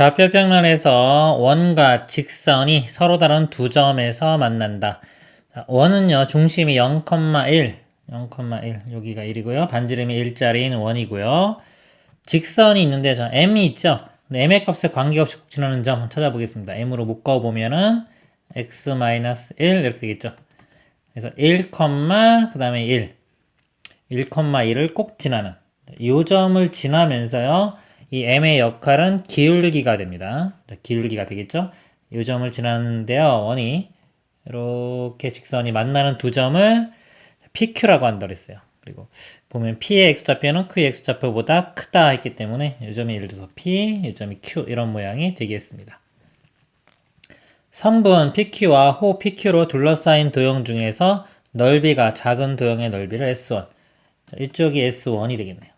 좌표 평면에서 원과 직선이 서로 다른 두 점에서 만난다. 자, 원은요, 중심이 0,1, 0,1, 여기가 1이고요. 반지름이 1짜리인 원이고요. 직선이 있는데, 자, m이 있죠? m의 값에 관계없이 꼭 지나는 점 찾아보겠습니다. m으로 묶어보면은 x-1 이렇게 되겠죠. 그래서 1, 그 다음에 1, 1,1을 꼭 지나는 이 점을 지나면서요. 이 m의 역할은 기울기가 됩니다. 자, 기울기가 되겠죠? 이 점을 지나는데요. 원이 이렇게 직선이 만나는 두 점을 PQ라고 한다 그랬어요. 그리고 보면 P의 X좌표는 Q의 X좌표보다 크다 했기 때문에 이 점이 예를 들어서 P, 이 점이 Q 이런 모양이 되겠습니다. 선분 PQ와 호 PQ로 둘러싸인 도형 중에서 넓이가 작은 도형의 넓이를 S1 자, 이쪽이 S1이 되겠네요.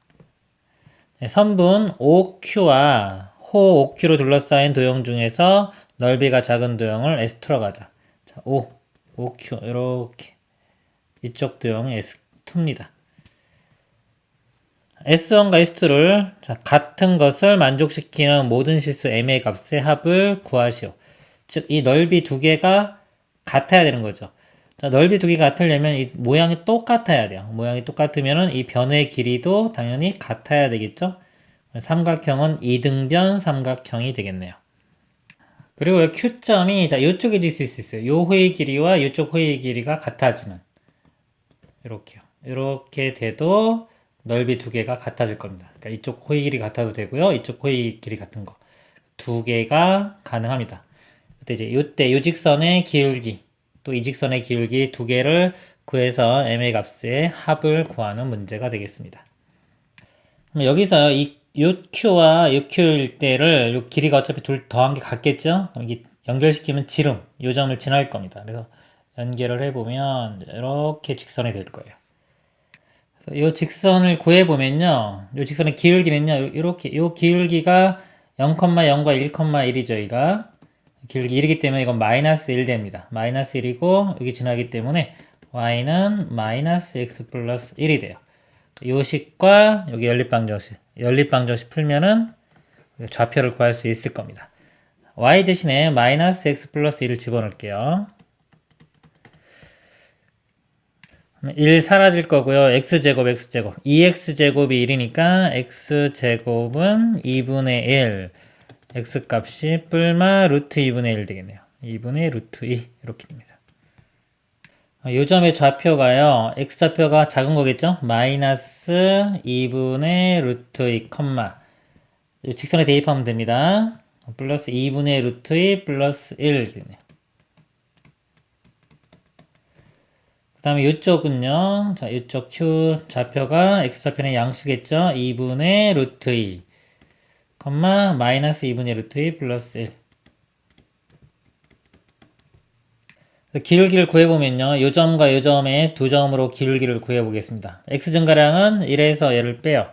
네, 선분 OQ와 호 OQ로 둘러싸인 도형 중에서 넓이가 작은 도형을 S2로 가자. 자, O, OQ 이렇게 이쪽 도형이 S2입니다. S1과 S2를 자, 같은 것을 만족시키는 모든 실수 M의 값의 합을 구하시오. 즉, 이 넓이 두 개가 같아야 되는 거죠. 자, 넓이 두 개가 같으려면 이 모양이 똑같아야 돼요. 모양이 똑같으면 이 변의 길이도 당연히 같아야 되겠죠. 삼각형은 이등변 삼각형이 되겠네요. 그리고 이 Q점이 자 이쪽에 있을 수 있어요. 요 호의 길이와 이쪽 호의 길이가 같아지는 이렇게요. 이렇게 돼도 넓이 두 개가 같아질 겁니다. 그러니까 이쪽 호의 길이 같아도 되고요. 이쪽 호의 길이 같은 거 두 개가 가능합니다. 그때 이제 요때 요 직선의 기울기 또 이 직선의 기울기 두 개를 구해서 m의 값의 합을 구하는 문제가 되겠습니다. 여기서 이요 q와 요 q일 때를 요 길이가 어차피 둘 더한 게 같겠죠? 여기 연결시키면 지름 요 점을 지날 겁니다. 그래서 연결을 해보면 이렇게 직선이 될 거예요. 그래서 요 직선을 구해보면요. 요 직선의 기울기는요. 이렇게 요 기울기가 0,0과 1,1이죠. 여기가 기울기 1이기 때문에 이건 마이너스 1 됩니다. 마이너스 1이고 여기 지나기 때문에 y는 마이너스 x 플러스 1이 돼요. 요식과 여기 연립방정식 연립방정식 풀면은 좌표를 구할 수 있을 겁니다. y 대신에 마이너스 x 플러스 1을 집어넣을게요. 1 사라질 거고요. x제곱 x제곱 2x제곱이 1이니까 x제곱은 2분의 1 x값이 뿔마 루트 2분의 1 되겠네요. 2분의 루트 2 이렇게 됩니다. 요 점의 좌표가요. x좌표가 작은 거겠죠? 마이너스 2분의 루트 2 컴마 요 직선에 대입하면 됩니다. 플러스 2분의 루트 2 플러스 1 되네요. 그 다음에 이쪽은요. 자, 이쪽 q 좌표가 x좌표는 양수겠죠? 2분의 루트 2 컴마 마이너스 2분의 루트 2 플러스 1 기울기를 구해보면요. 요 점과 요 점의 두 점으로 기울기를 구해보겠습니다. x 증가량은 1에서 얘를 빼요.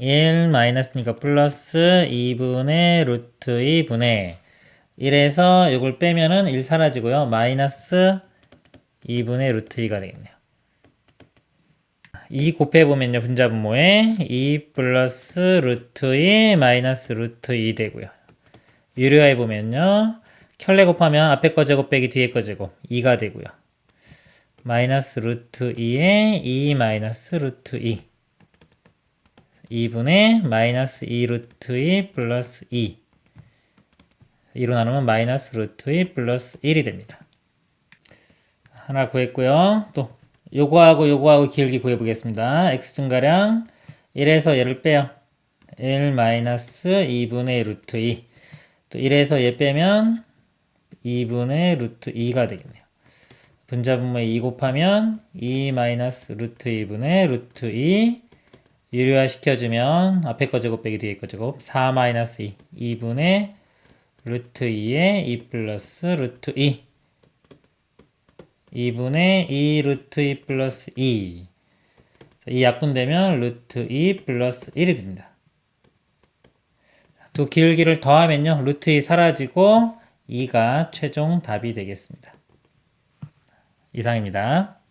1 마이너스니까 플러스 2분의 루트 2분의 1에서 이걸 빼면은 1 사라지고요. 마이너스 2분의 루트 2가 되겠네요. 2 곱해보면요. 분자분모에 2 플러스 루트 2 마이너스 루트 2 되고요. 유료화해 보면요. 켤레 곱하면 앞에 거 제곱 빼기 뒤에 거 제곱 2가 되고요. 마이너스 루트 2에 2 마이너스 루트 2 2분의 마이너스 2 루트 2 플러스 2 2로 나누면 마이너스 루트 2 플러스 1이 됩니다. 하나 구했고요. 또 요거하고 요거하고 기울기 구해보겠습니다. x 증가량 1에서 얘를 빼요. 1 마이너스 2분의 루트 2. 또 1에서 얘 빼면 2분의 루트 2가 되겠네요. 분자분모에 2 곱하면 2 마이너스 루트 2분의 루트 2 유료화 시켜주면 앞에 거 제곱 빼기 뒤에 거 제곱 4 마이너스 2 2분의 루트 2에 2 플러스 루트 2 2분의 2 루트 2 플러스 2. 이 약분되면 루트 2 플러스 1이 됩니다. 두 기울기를 더하면요. 루트 2 사라지고 2가 최종 답이 되겠습니다. 이상입니다.